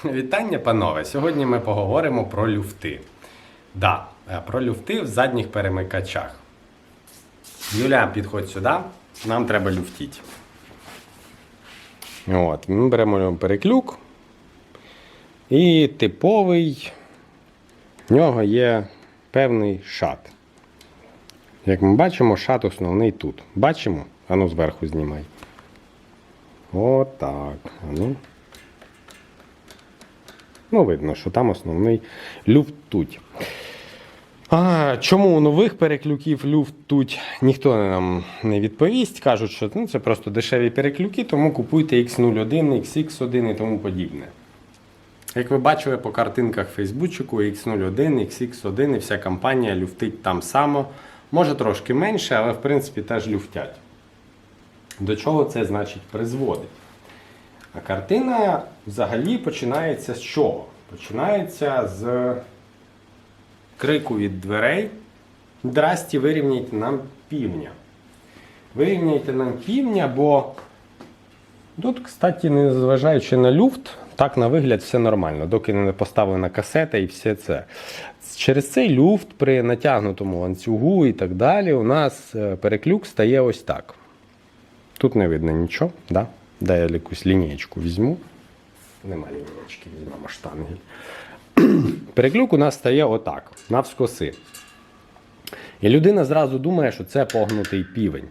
Вітання, панове! Сьогодні ми поговоримо про люфти. Да, е, про люфти в задніх перемикачах. Юля, підходь сюди, нам треба люфтити. От, ми беремо переклюк. І типовий, в нього є певний шат. Як ми бачимо, шат основний тут. Бачимо? Ану зверху знімай. Отак. Ану. Ну, видно, що там основний люфт тут. А, чому у нових переклюків люфт тут ніхто нам не відповість. Кажуть, що ну, це просто дешеві переклюки, тому купуйте X01, XX1 і тому подібне. Як ви бачили по картинках Фейсбучику, X01, XX1 і вся компанія люфтить там само. Може трошки менше, але в принципі теж люфтять. До чого це значить призводить? А картина взагалі починається з чого? Починається з крику від дверей. Здрасті, вирівняйте нам півня. Вирівняйте нам півня, бо тут, кстати, незважаючи на люфт, так на вигляд все нормально, доки не поставлена касета і все це. Через цей люфт при натягнутому ланцюгу і так далі у нас е, переклюк стає ось так. Тут не видно нічого, да? Дай я якусь лінієчку візьму. Нема лінієчки, візьмемо штангель. Переклюк у нас стає отак, навскоси. І людина зразу думає, що це погнутий півень.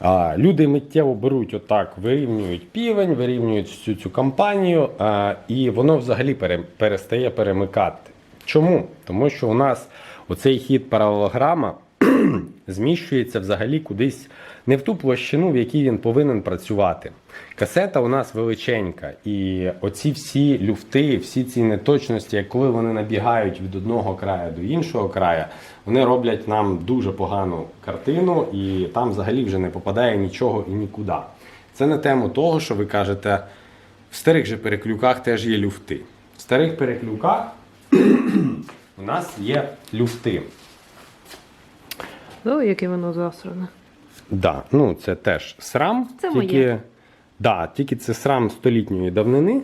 А, люди миттєво беруть отак, вирівнюють півень, вирівнюють всю цю кампанію, а, і воно взагалі пере, перестає перемикати. Чому? Тому що у нас оцей хід паралелограма зміщується взагалі кудись не в ту площину, в якій він повинен працювати. Касета у нас величенька, і оці всі люфти, всі ці неточності, як коли вони набігають від одного краю до іншого краю, вони роблять нам дуже погану картину, і там взагалі вже не попадає нічого і нікуди. Це на тему того, що ви кажете, в старих же переклюках теж є люфти. В старих переклюках у нас є люфти. О, яке воно засране. Да, ну це теж срам. Це тільки, моє. Да, тільки це срам столітньої давнини.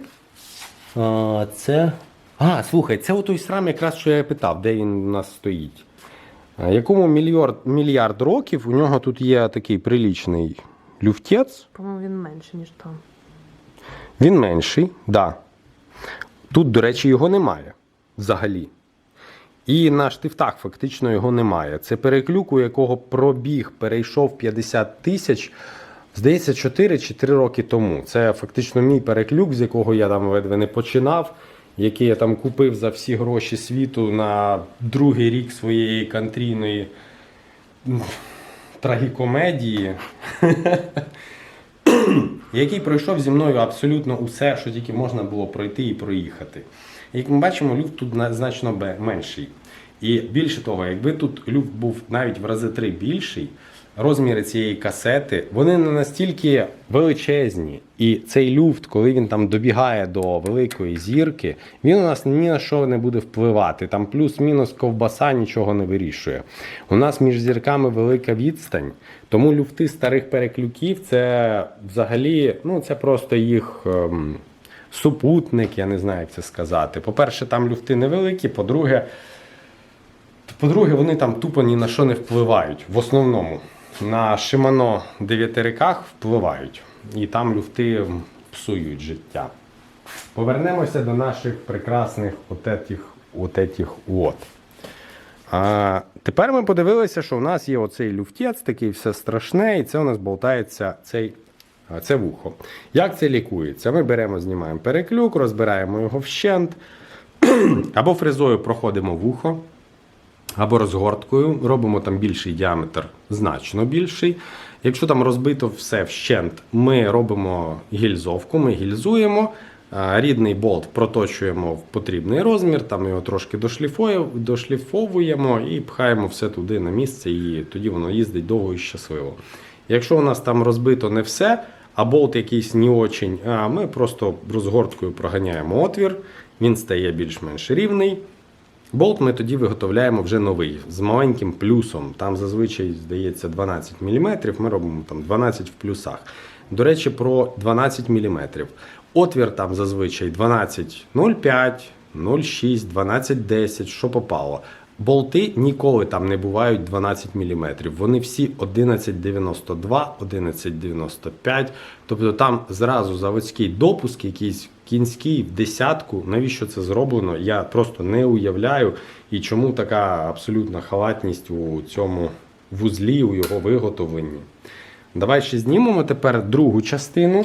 А, це. А, слухай, це той срам, якраз що я питав, де він у нас стоїть. Якому мільярд, мільярд років у нього тут є такий прилічний люфтець. По-моєму, він менше, ніж там. Він менший, да. Тут, до речі, його немає взагалі. І на штифтах фактично його немає. Це переклюк, у якого пробіг перейшов 50 тисяч, здається, 4 чи 3 роки тому. Це фактично мій переклюк, з якого я там ледве не починав, який я там купив за всі гроші світу на другий рік своєї кантрійної трагікомедії. який пройшов зі мною абсолютно усе, що тільки можна було пройти і проїхати. Як ми бачимо, люфт тут на- значно менший. І більше того, якби тут люфт був навіть в рази три більший, розміри цієї касети вони не настільки величезні. І цей люфт, коли він там добігає до великої зірки, він у нас ні на що не буде впливати. Там плюс-мінус ковбаса нічого не вирішує. У нас між зірками велика відстань, тому люфти старих переклюків це взагалі, ну це просто їх. ем, Супутник, я не знаю, як це сказати. По-перше, там люфти невеликі, по-друге, по-друге, вони там тупо ні на що не впливають. В основному на Shimano 9 риках впливають. І там люфти псують життя. Повернемося до наших прекрасних отетіх, отетіх от. А тепер ми подивилися, що у нас є оцей люфтець, такий все страшне, і це у нас болтається цей, це вухо. Як це лікується? Ми беремо, знімаємо переклюк, розбираємо його вщент, або фрезою проходимо вухо, або розгорткою, робимо там більший діаметр, значно більший. Якщо там розбито все вщент, ми робимо гільзовку, ми гільзуємо. Рідний болт проточуємо в потрібний розмір, там його трошки дошліфовуємо і пхаємо все туди на місце, і тоді воно їздить довго і щасливо. Якщо у нас там розбито не все, а болт якийсь не очень, а ми просто розгорткою проганяємо отвір, він стає більш-менш рівний. Болт ми тоді виготовляємо вже новий з маленьким плюсом. Там зазвичай здається 12 мм, ми робимо там 12 в плюсах. До речі, про 12 мм. Отвір там зазвичай 12,05, 0,6, 12,10, що попало. Болти ніколи там не бувають 12 мм. Вони всі 11,92, 11,95. Тобто там зразу заводський допуск, якийсь кінський в десятку. Навіщо це зроблено? Я просто не уявляю. І чому така абсолютна халатність у цьому вузлі, у його виготовленні. Давай ще знімемо тепер другу частину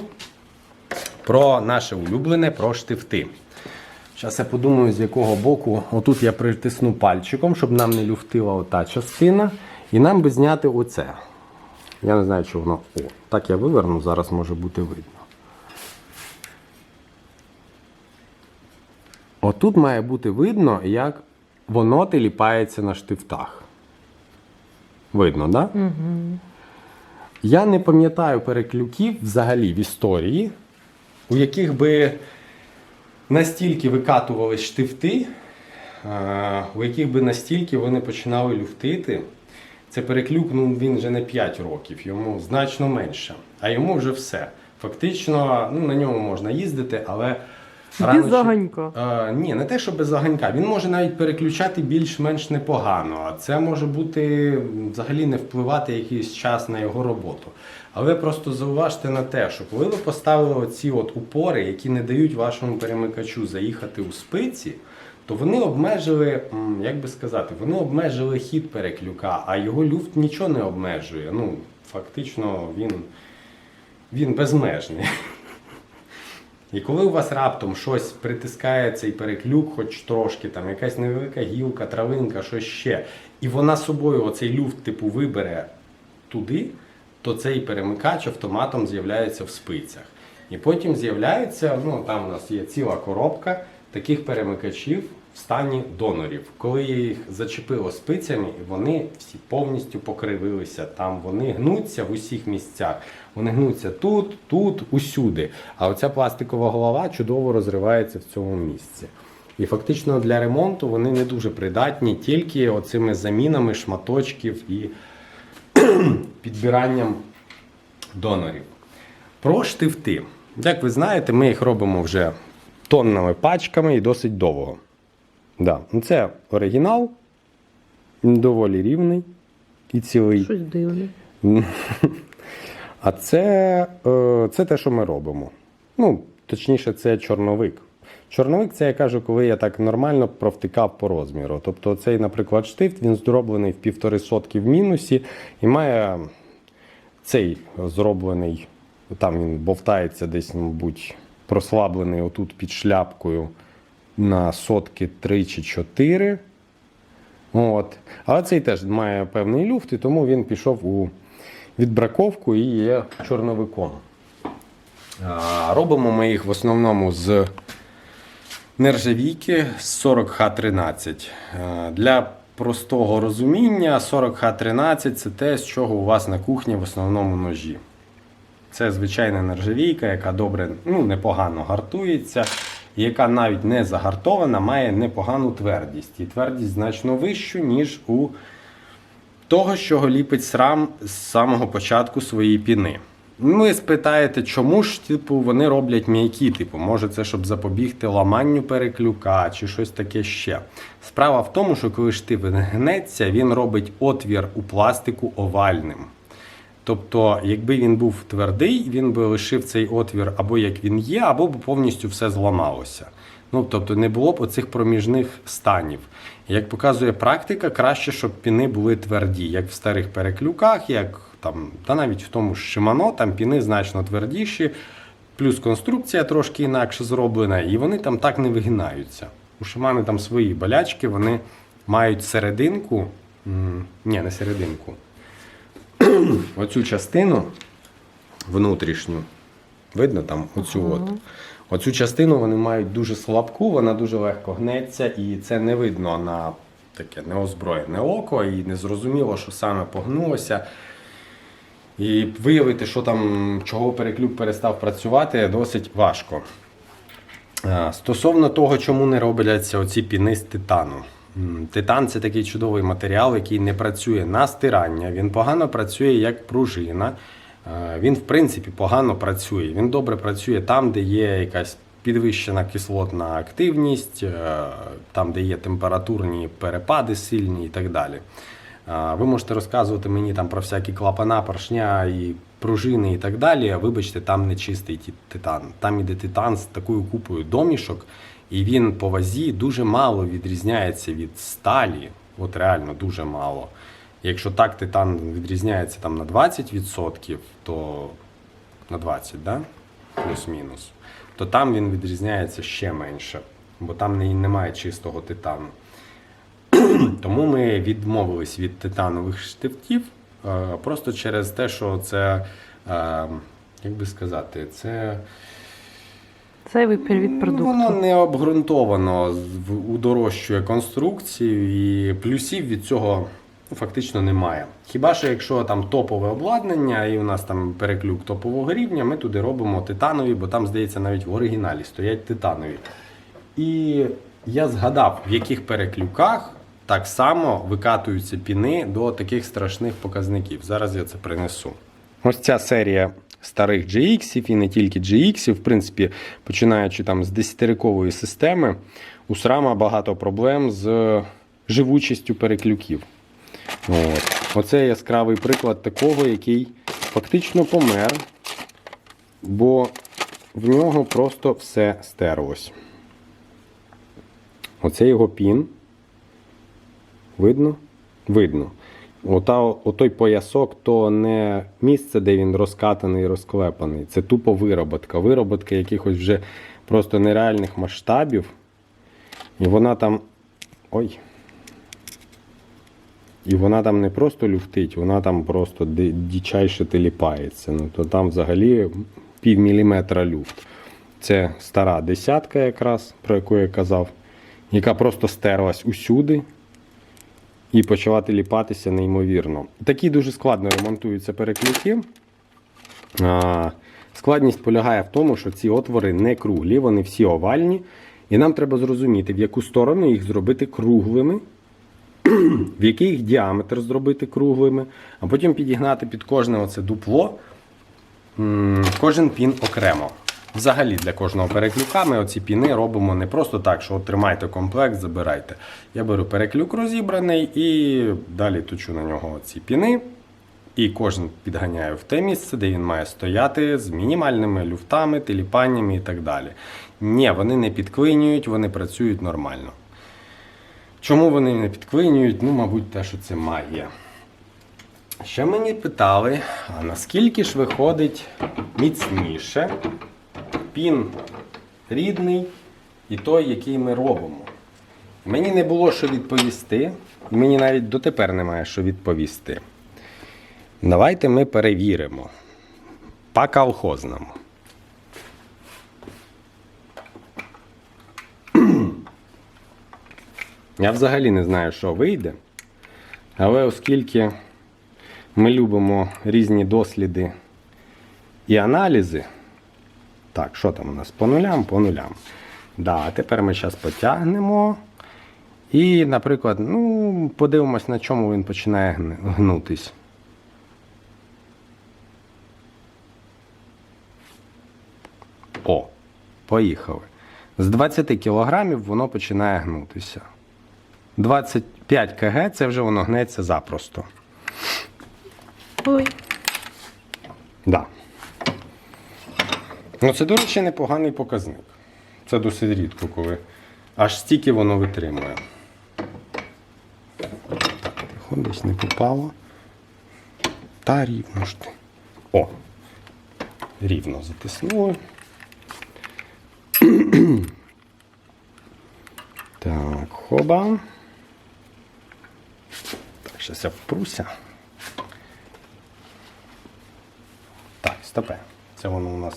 про наше улюблене, про штифти. Зараз я подумаю, з якого боку. Отут я притисну пальчиком, щоб нам не люфтила ота частина. І нам би зняти оце. Я не знаю, чи воно. О, так я виверну, зараз може бути видно. Отут має бути видно, як воно теліпається на штифтах. Видно, так? Да? Угу. Я не пам'ятаю переклюків взагалі в історії, у яких би настільки викатувались штифти, е, у яких би настільки вони починали люфтити. Це переклюк, ну він вже не 5 років, йому значно менше. А йому вже все. Фактично, ну, на ньому можна їздити, але. Без чи- заганька. Е, ні, не те, що без заганька. Він може навіть переключати більш-менш непогано. А це може бути взагалі не впливати якийсь час на його роботу. Але просто зауважте на те, що коли ви поставили оці от упори, які не дають вашому перемикачу заїхати у спиці, то вони обмежили, як би сказати, вони обмежили хід переклюка, а його люфт нічого не обмежує. Ну, фактично, він, він безмежний. І коли у вас раптом щось притискає цей переклюк, хоч трошки, там якась невелика гілка, травинка, щось ще, і вона собою оцей люфт типу вибере туди, то цей перемикач автоматом з'являється в спицях. І потім з'являється, ну там у нас є ціла коробка таких перемикачів в стані донорів. Коли їх зачепило спицями, вони всі повністю покривилися. Там вони гнуться в усіх місцях. Вони гнуться тут, тут, усюди. А оця пластикова голова чудово розривається в цьому місці. І фактично для ремонту вони не дуже придатні тільки оцими замінами шматочків і підбиранням донорів. Про штифти. Як ви знаєте, ми їх робимо вже тоннами пачками і досить довго. Да. ну Це оригінал, доволі рівний і цілий. Щось дивне. А це, е, це те, що ми робимо. Ну, точніше, це чорновик. Чорновик це я кажу, коли я так нормально провтикав по розміру. Тобто, цей, наприклад, штифт він зроблений в півтори сотки в мінусі і має цей зроблений, там він бовтається десь, мабуть, прослаблений отут під шляпкою на сотки 3 чи 4. От. Але цей теж має певний люфт, і тому він пішов у відбраковку і є чорновиком. Робимо ми їх в основному з нержавійки з 40Х13. Е, Для простого розуміння 40Х13 це те, з чого у вас на кухні в основному ножі. Це звичайна нержавійка, яка добре, ну, непогано гартується, яка навіть не загартована, має непогану твердість. І твердість значно вищу, ніж у того, що ліпить срам з самого початку своєї піни. Ви спитаєте, чому ж типу, вони роблять м'які? Типу, може, це щоб запобігти ламанню переклюка чи щось таке ще. Справа в тому, що коли штиф гнеться, він робить отвір у пластику овальним. Тобто, якби він був твердий, він би лишив цей отвір або як він є, або б повністю все зламалося. Ну, тобто не було б оцих проміжних станів. Як показує практика, краще, щоб піни були тверді, як в старих переклюках, як там, та навіть в тому ж Shimano, там піни значно твердіші, плюс конструкція трошки інакше зроблена, і вони там так не вигинаються. У Shimano там свої болячки, вони мають серединку, ні, не серединку, оцю частину внутрішню. Видно там оцю от. Оцю частину вони мають дуже слабку, вона дуже легко гнеться, і це не видно на таке неозброєне око, і не зрозуміло, що саме погнулося. І виявити, що там, чого переклюк перестав працювати, досить важко. Е, Стосовно того, чому не робляться оці піни з титану. Титан це такий чудовий матеріал, який не працює на стирання. Він погано працює як пружина. Е, Він, в принципі, погано працює. Він добре працює там, де є якась підвищена кислотна активність, е, там, де є температурні перепади сильні і так далі. Е, Ви можете розказувати мені там про всякі клапана, поршня і пружини і так далі. Вибачте, там не чистий титан. Там іде титан з такою купою домішок, і він по вазі дуже мало відрізняється від сталі. От реально дуже мало. Якщо так титан відрізняється там на 20%, то на 20, да? плюс-мінус, то там він відрізняється ще менше, бо там немає чистого титану. Тому ми відмовились від титанових штифтів е, просто через те, що це, е, як би сказати, це Це випір від Ну, продукту. Воно не обґрунтовано удорожчує конструкцію, і плюсів від цього фактично немає. Хіба що якщо там топове обладнання, і у нас там переклюк топового рівня, ми туди робимо титанові, бо там, здається, навіть в оригіналі стоять титанові. І я згадав, в яких переклюках так само викатуються піни до таких страшних показників. Зараз я це принесу. Ось ця серія старих GX і не тільки GX, в принципі, починаючи там з десятирикової системи, у SRAM багато проблем з живучістю переклюків. От. Оце яскравий приклад такого, який фактично помер, бо в нього просто все стерлось. Оце його пін. Видно? Видно. Ота, отой поясок то не місце, де він розкатаний і розклепаний. Це тупо вироботка. Вироботка якихось вже просто нереальних масштабів. І вона там. Ой. І вона там не просто люфтить, вона там просто дичайше теліпається. Ну, то там взагалі пів міліметра люфт. Це стара десятка, якраз, про яку я казав, яка просто стерлась усюди і почала теліпатися неймовірно. Такі дуже складно ремонтуються переклюки. А, Складність полягає в тому, що ці отвори не круглі, вони всі овальні. І нам треба зрозуміти, в яку сторону їх зробити круглими, в який їх діаметр зробити круглими, а потім підігнати під кожне оце дупло кожен пін окремо. Взагалі для кожного переклюка ми оці піни робимо не просто так, що от тримайте комплект, забирайте. Я беру переклюк розібраний і далі точу на нього ці піни. І кожен підганяю в те місце, де він має стояти з мінімальними люфтами, теліпаннями і так далі. Ні, вони не підклинюють, вони працюють нормально. Чому вони не підклинюють? Ну, мабуть, те, що це магія. Ще мені питали, а наскільки ж виходить міцніше пін рідний і той, який ми робимо. Мені не було що відповісти, і мені навіть дотепер немає що відповісти. Давайте ми перевіримо. По колхозному. Я взагалі не знаю, що вийде. Але оскільки ми любимо різні досліди і аналізи. Так, що там у нас? По нулям, по нулям. Да, тепер ми зараз потягнемо. І, наприклад, ну, подивимось, на чому він починає гнутись. О, поїхали. З 20 кілограмів воно починає гнутися. 25 кг це вже воно гнеться запросто. Ой, Да. Ну, це, до речі, непоганий показник. Це досить рідко, коли аж стільки воно витримує. Так, тихо, десь не попало. Та рівно ж ти. О! Рівно затиснули. Так, хоба. Так, зараз я впруся. Так, стопе. Це воно у нас.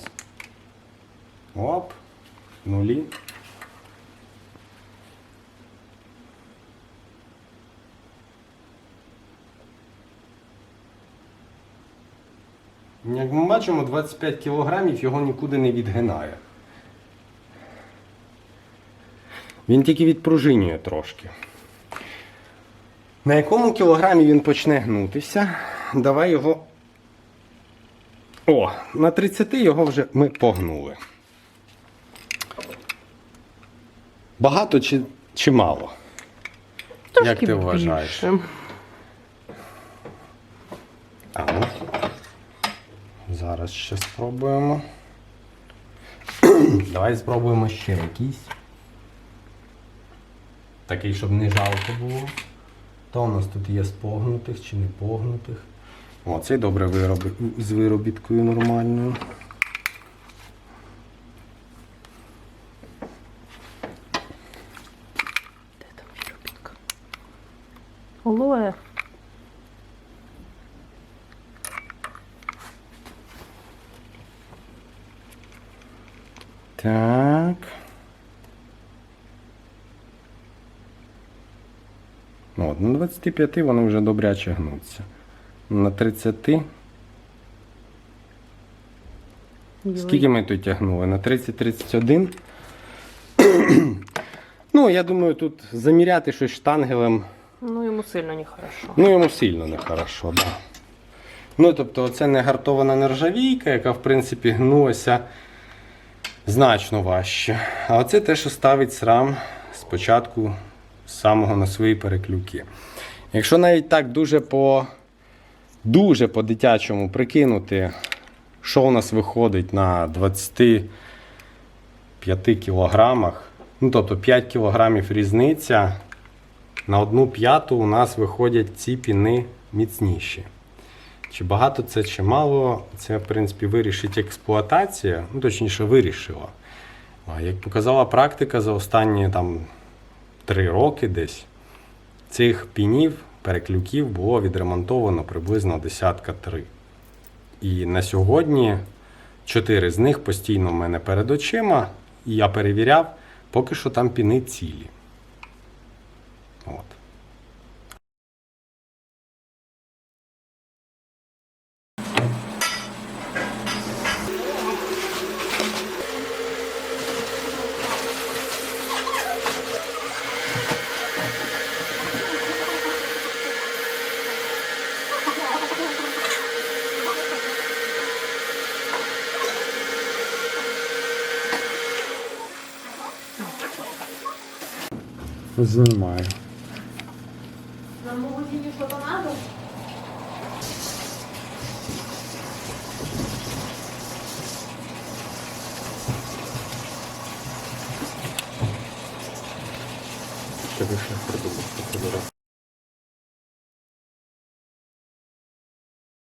Оп. Нулі. Як ми бачимо, 25 кілограмів його нікуди не відгинає. Він тільки відпружинює трошки. На якому кілограмі він почне гнутися? Давай його О, на 30 його вже ми погнули. Багато чи, чи мало? Трошки Як ти вважаєш? А ну. Зараз ще спробуємо. Давай спробуємо ще якийсь. Такий, щоб не жалко було. То у нас тут є з погнутих чи не погнутих. О, цей добре вироби, з виробіткою нормальною. Де там виробітка? Олоє. Так. Ну, От, на 25 вони вже добряче гнуться. На 30. Йой. Скільки ми тут тягнули? На 30-31. ну, я думаю, тут заміряти щось штангелем, Ну, йому сильно нехорошо. ну йому сильно нехорошо, да. Ну, тобто, це не гартована нержавійка, яка, в принципі, гнулася значно важче. А оце те, що ставить срам спочатку з самого на свої переклюки. Якщо навіть так дуже по дуже по-дитячому прикинути, що у нас виходить на 25 кілограмах, ну тобто 5 кілограмів різниця, на одну п'яту у нас виходять ці піни міцніші. Чи багато це, чи мало, це, в принципі, вирішить експлуатація, ну, точніше, вирішила. Як показала практика за останні там, 3 роки десь, цих пінів, переклюків було відремонтовано приблизно десятка три. І на сьогодні чотири з них постійно в мене перед очима, і я перевіряв, поки що там піни цілі. От. Знімаю.